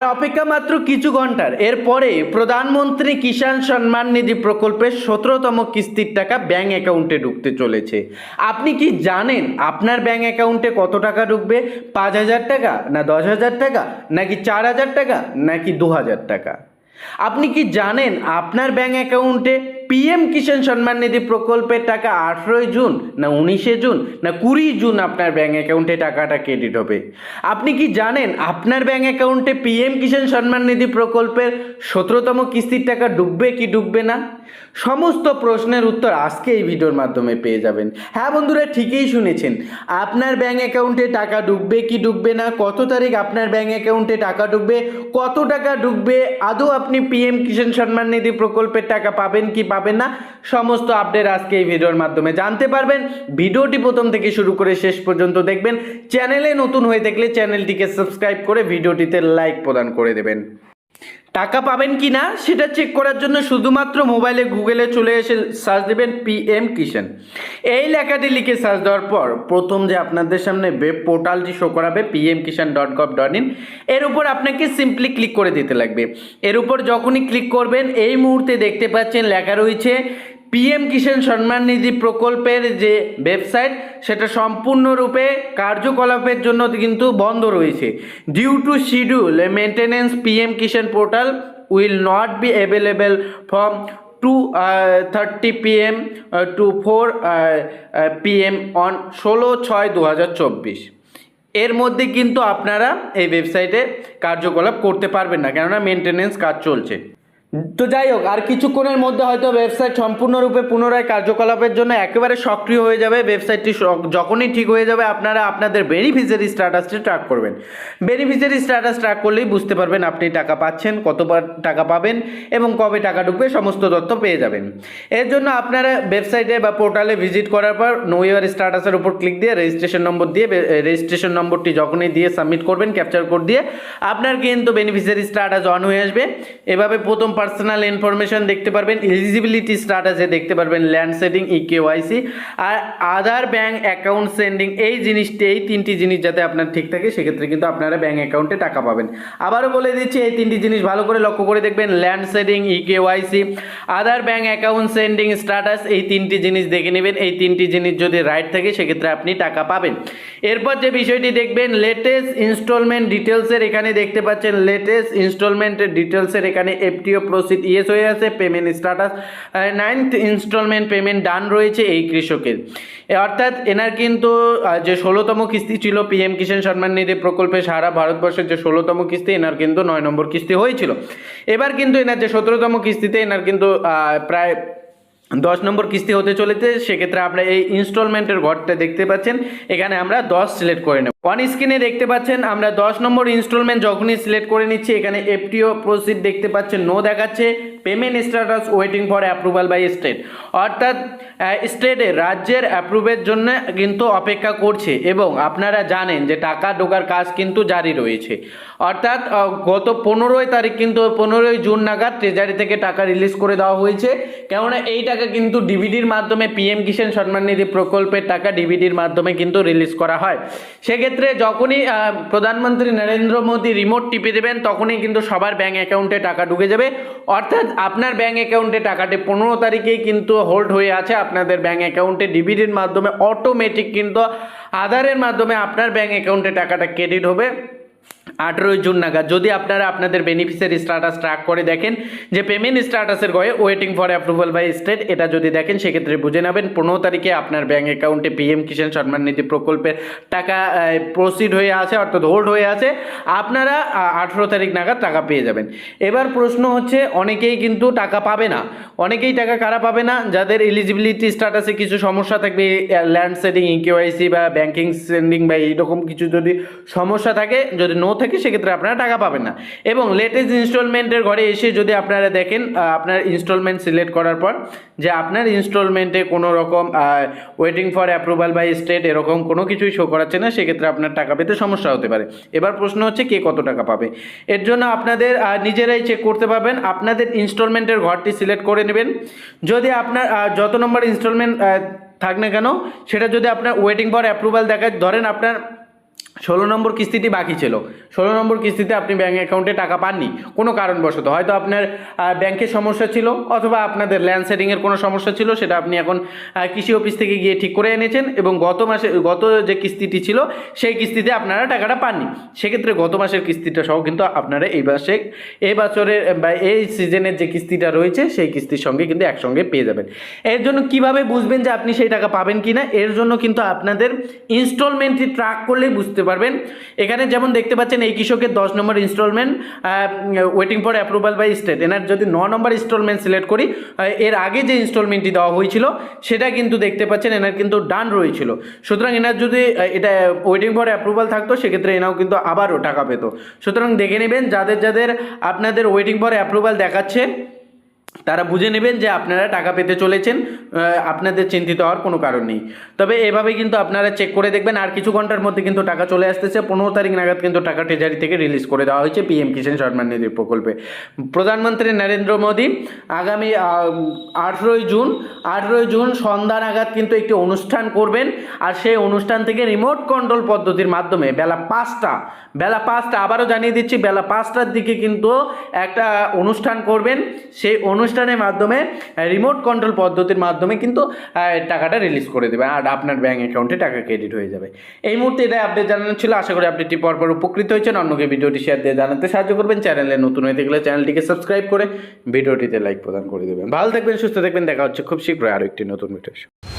অপেক্ষা মাত্র কিছু ঘণ্টার। এরপরে প্রধানমন্ত্রী কিষাণ সম্মান নিধি প্রকল্পের সতেরোতম কিস্তির টাকা ব্যাঙ্ক অ্যাকাউন্টে ঢুকতে চলেছে। আপনি কি জানেন আপনার ব্যাঙ্ক অ্যাকাউন্টে কত টাকা ঢুকবে? পাঁচ হাজার টাকা না দশ হাজার টাকা? নাকি চার হাজার টাকা? নাকি দু হাজার টাকা? আপনি কি জানেন আপনার ব্যাঙ্ক অ্যাকাউন্টে পিএম কিষাণ সম্মান নিধি প্রকল্পের টাকা আঠেরোই জুন না উনিশে জুন না কুড়ি জুন আপনার ব্যাঙ্ক অ্যাকাউন্টে টাকাটা ক্রেডিট হবে। আপনি কি জানেন আপনার ব্যাঙ্ক অ্যাকাউন্টে পিএম কিষাণ সম্মান নিধি প্রকল্পের সতেরোতম কিস্তির টাকা ডুববে কি ডুববে না? সমস্ত প্রশ্নের উত্তর আজকে এই ভিডিওর মাধ্যমে পেয়ে যাবেন। হ্যাঁ বন্ধুরা, ঠিকই শুনেছেন। আপনার ব্যাঙ্ক অ্যাকাউন্টে টাকা ডুববে কি ডুববে না? কত তারিখ আপনার ব্যাঙ্ক অ্যাকাউন্টে টাকা ডুববে? কত টাকা ডুববে? আদৌ আপনি পিএম কিষাণ সম্মান নিধি প্রকল্পের টাকা পাবেন কি পাবেন না। সমস্ত আপডেট আজকে এই ভিডিওর মাধ্যমে জানতে পারবেন। ভিডিওটি প্রথম থেকে শুরু করে শেষ পর্যন্ত দেখবেন। চ্যানেলে নতুন হয়ে থাকলে চ্যানেলটিকে সাবস্ক্রাইব করে ভিডিওটিতে লাইক প্রদান করে দেবেন। টাকা পাবেন কি না সেটা চেক করার জন্য শুধুমাত্র মোবাইলে গুগলে চলে এসে সার্চ দেবেন পিএম কিষাণ এই লেখাটি লিখে সার্চ দেওয়ার পর প্রথম যে আপনাদের সামনে ওয়েব পোর্টালটি শো করাবে PM Kisan dot gov dot in এর উপর আপনাকে সিম্পলি ক্লিক করে দিতে লাগবে। এর উপর যখনই ক্লিক করবেন, এই মুহূর্তে দেখতে পাচ্ছেন লেখা রয়েছে পিএম কিষাণ সম্মান নিধি প্রকল্পের যে ওয়েবসাইট সেটা সম্পূর্ণরূপে কার্যকলাপের জন্য কিন্তু বন্ধ রয়েছে। Due to schedule maintenance PM Kisan portal will not be available from two thirty PM to four PM on ষোলো ছয় দু হাজার চব্বিশ। এর মধ্যে কিন্তু আপনারা এই ওয়েবসাইটে কার্যকলাপ করতে পারবেন না, কেননা মেনটেনেন্স কাজ চলছে। তো যাই হোক, আর কিছুক্ষণের মধ্যে হয়তো ওয়েবসাইট সম্পূর্ণরূপে পুনরায় কার্যকলাপের জন্য একেবারে সক্রিয় হয়ে যাবে। ওয়েবসাইটটি যখনই ঠিক হয়ে যাবে, আপনারা আপনাদের বেনিফিসিয়ারি স্ট্যাটাসটি ট্র্যাক করবেন। বেনিফিসিয়ারি স্ট্যাটাস ট্র্যাক করলেই বুঝতে পারবেন আপনি টাকা পাচ্ছেন, কতবার টাকা পাবেন এবং কবে টাকা ঢুকবে, সমস্ত তথ্য পেয়ে যাবেন। এর জন্য আপনারা ওয়েবসাইটে বা পোর্টালে ভিজিট করার পর নো ইয়ার স্ট্যাটাসের উপর ক্লিক দিয়ে রেজিস্ট্রেশন নম্বর দিয়ে রেজিস্ট্রেশন নম্বরটি যখনই দিয়ে সাবমিট করবেন ক্যাপচার কোড দিয়ে, আপনার কিন্তু বেনিফিসিয়ারি স্ট্যাটাস অন হয়ে আসবে। এভাবে প্রথম পার্সোনাল ইনফরমেশন দেখতে পারবেন এলিজিবিলিটি স্ট্যাটাসে দেখতে পারবেন ল্যান্ড সেটিং ইকেওয়াইসি আর আধার ব্যাংক অ্যাকাউন্ট সেন্ডিং এই জিনিসটি, এই তিনটি জিনিস যাতে আপনার ঠিক থাকে, সেক্ষেত্রে কিন্তু আপনারা ব্যাংক অ্যাকাউন্টে টাকা পাবেন। আবারও বলে দিচ্ছি, এই তিনটি জিনিস ভালো করে লক্ষ্য করে দেখবেন land seeding eKYC Aadhaar bank account seeding status এই তিনটি জিনিস দেখে নেবেন। এই তিনটি জিনিস যদি রাইট থাকে, সেক্ষেত্রে আপনি টাকা পাবেন। এরপর যে বিষয়টি দেখবেন লেটেস্ট ইনস্টলমেন্ট ডিটেলসের এখানে দেখতে পাচ্ছেন লেটেস্ট ইনস্টলমেন্টের ডিটেলসের এখানে এফটিও প্রসিড ইয়েস হয়ে আছে payment status ninth instalment payment done রয়েছে এই কৃষকের। অর্থাৎ এনার কিন্তু যে ষোলোতম কিস্তি ছিল পিএম কিষাণ সম্মান নিধি প্রকল্পে সারা ভারতবর্ষের যে ষোলোতম কিস্তি, এনার কিন্তু নয় নম্বর কিস্তি হয়েছিল। এবার কিন্তু এনার যে সতেরোতম কিস্তিতে এনার কিন্তু প্রায় দশ নম্বর কিস্তি হতে চলেছে, সেক্ষেত্রে আপনারা এই ইনস্টলমেন্টের ঘরটা দেখতে পাচ্ছেন। এখানে আমরা দশ সিলেক্ট করে নেব। অন স্ক্রিনে দেখতে পাচ্ছেন, আমরা দশ নম্বর ইনস্টলমেন্ট যখনই সিলেক্ট করে নিচ্ছি, এখানে এফটিও প্রসিড দেখতে পাচ্ছেন নো দেখাচ্ছে। Payment status waiting for approval by state অর্থাৎ স্টেটে রাজ্যের অ্যাপ্রুভের জন্য কিন্তু অপেক্ষা করছে এবং আপনারা জানেন যে টাকা ঢোকার কাজ কিন্তু জারি রয়েছে। অর্থাৎ গত পনেরোই তারিখ কিন্তু পনেরোই জুন নাগাদ ট্রেজারি থেকে টাকা রিলিজ করে দেওয়া হয়েছে। কেননা এই টাকা কিন্তু ডিভিডির মাধ্যমে পিএম কিষাণ সম্মান নিধি প্রকল্পের টাকা ডিভিডির মাধ্যমে কিন্তু রিলিজ করা হয়। সেক্ষেত্রে যখনই প্রধানমন্ত্রী নরেন্দ্র মোদী রিমোট টিপে দেবেন, তখনই কিন্তু সবার ব্যাঙ্ক অ্যাকাউন্টে টাকা ঢুকে যাবে। অর্থাৎ আপনার ব্যাঙ্ক অ্যাকাউন্টে টাকাটি পনেরো তারিখেই কিন্তু হোল্ড হয়ে আছে। আপনাদের ব্যাঙ্ক অ্যাকাউন্টে ডিভিডির মাধ্যমে অটোমেটিক কিন্তু আধারের মাধ্যমে আপনার ব্যাঙ্ক অ্যাকাউন্টে টাকাটা ক্রেডিট হবে। আঠেরোই জুন নাগাদ। যদি আপনারা আপনাদের বেনিফিসিয়ারি স্ট্যাটাস ট্র্যাক করে দেখেন যে পেমেন্ট স্ট্যাটাসের গয়ে waiting for approval by state এটা যদি দেখেন, সেক্ষেত্রে বুঝে নেবেন পনেরো তারিখে আপনার ব্যাঙ্ক অ্যাকাউন্টে পিএম কিষাণ সম্মান নিধি প্রকল্পের টাকা প্রসিড হয়ে আছে, অর্থাৎ হোল্ড হয়ে আছে। আপনারা আঠেরো তারিখ নাগাদ টাকা পেয়ে যাবেন। এবার প্রশ্ন হচ্ছে, অনেকেই কিন্তু টাকা পাবে না। অনেকেই টাকা কারা পাবে না? যাদের এলিজিবিলিটি স্ট্যাটাসে কিছু সমস্যা থাকবে ল্যান্ড সেটিং ইকেওয়াইসি বা ব্যাংকিং সেন্ডিং বা এইরকম কিছু যদি সমস্যা থাকে, যদি নো থাকে সেক্ষেত্রে আপনারা টাকা পাবেন না। এবং লেটেস্ট ইনস্টলমেন্টের ঘরে এসে যদি আপনারা দেখেন আপনার ইনস্টলমেন্ট সিলেক্ট করার পর যে আপনার ইনস্টলমেন্টে কোনো রকম waiting for approval by state এরকম কোনো কিছুই শো করাচ্ছে না, সেক্ষেত্রে আপনার টাকা পেতে সমস্যা হতে পারে। এবার প্রশ্ন হচ্ছে, কে কত টাকা পাবে? এর জন্য আপনাদের নিজেরাই চেক করতে পারবেন, আপনাদের ইনস্টলমেন্টের ঘরটি সিলেক্ট করে নেবেন। যদি আপনার যত নম্বর ইনস্টলমেন্ট থাক না কেন, সেটা যদি আপনার ওয়েটিং ফর অ্যাপ্রুভাল দেখায়, ধরেন আপনার ষোলো নম্বর কিস্তিটি বাকি ছিল। ষোলো নম্বর কিস্তিতে আপনি ব্যাঙ্ক অ্যাকাউন্টে টাকা পাননি। কোনো কারণবশত। হয়তো আপনার ব্যাংকের সমস্যা ছিল অথবা আপনাদের ল্যান্ড সেটিংয়ের কোনো সমস্যা ছিল, সেটা আপনি এখন কৃষি অফিস থেকে গিয়ে ঠিক করে এনেছেন এবং গত মাসে, গত যে কিস্তিটি ছিল, সেই কিস্তিতে আপনারা টাকাটা পাননি। সেক্ষেত্রে গত মাসের কিস্তিটা সহ কিন্তু আপনারা এই মাসে, এই বছরের বা এই সিজনের যে কিস্তিটা রয়েছে, সেই কিস্তির সঙ্গে কিন্তু একসঙ্গে পেয়ে যাবেন। এর জন্য কীভাবে বুঝবেন যে আপনি সেই টাকা পাবেন কি না এর জন্য কিন্তু আপনাদের ইনস্টলমেন্টটি ট্র্যাক করলেই বুঝতে পারবেন। এখানে যেমন দেখতে পাচ্ছেন, এই কৃষকের দশ number instalment waiting for approval by state এনার যদি ন নম্বর ইনস্টলমেন্ট সিলেক্ট করি এর আগে যে ইনস্টলমেন্টটি দেওয়া হয়েছিল, সেটা কিন্তু দেখতে পাচ্ছেন, এনার কিন্তু ডান রয়েছিল। সুতরাং এনার যদি এটা ওয়েটিং ফর অ্যাপ্রুভাল থাকতো, সেক্ষেত্রে এনাও কিন্তু আবারও টাকা পেত। সুতরাং দেখে নেবেন, যাদের যাদের আপনাদের ওয়েটিং ফর অ্যাপ্রুভাল দেখাচ্ছে তারা বুঝে নেবেন যে আপনারা টাকা পেতে চলেছেন আপনাদের চিন্তিত হওয়ার কোনো কারণ নেই। তবে এভাবে কিন্তু আপনারা চেক করে দেখবেন, আর কিছু ঘণ্টার মধ্যে কিন্তু টাকা চলে আসতেছে। পনেরো তারিখ নাগাদ কিন্তু টাকা ট্রেজারি থেকে রিলিজ করে দেওয়া হয়েছে পিএম কিষাণ সম্মান নিধি প্রকল্পে। প্রধানমন্ত্রী নরেন্দ্র মোদী আগামী আঠেরোই জুন আঠেরোই জুন সন্ধ্যা নাগাদ কিন্তু একটি অনুষ্ঠান করবেন, আর সেই অনুষ্ঠান থেকে রিমোট কন্ট্রোল পদ্ধতির মাধ্যমে বেলা পাঁচটা বেলা পাঁচটা, আবারও জানিয়ে দিচ্ছি, বেলা পাঁচটার দিকে কিন্তু একটা অনুষ্ঠান করবেন। সেই অনুষ্ঠানের মাধ্যমে রিমোট কন্ট্রোল পদ্ধতির মাধ্যমে কিন্তু টাকাটা রিলিজ করে দেবে আর আপনার ব্যাঙ্ক অ্যাকাউন্টে টাকা ক্রেডিট হয়ে যাবে। এই মুহূর্তে এটা আপডেট জানানো ছিল। আশা করি আপডেটটি পরপর উপকৃত হয়েছেন। অন্যকে ভিডিওটি শেয়ার দিয়ে জানাতে সাহায্য করবেন। চ্যানেলে নতুন হয়ে থাকলে চ্যানেলটিকে সাবস্ক্রাইব করে ভিডিওটিতে লাইক প্রদান করে দেবেন। ভালো থাকবেন, সুস্থ থাকবেন। দেখা হচ্ছে খুব শীঘ্রই আরও একটি নতুন ভিডিও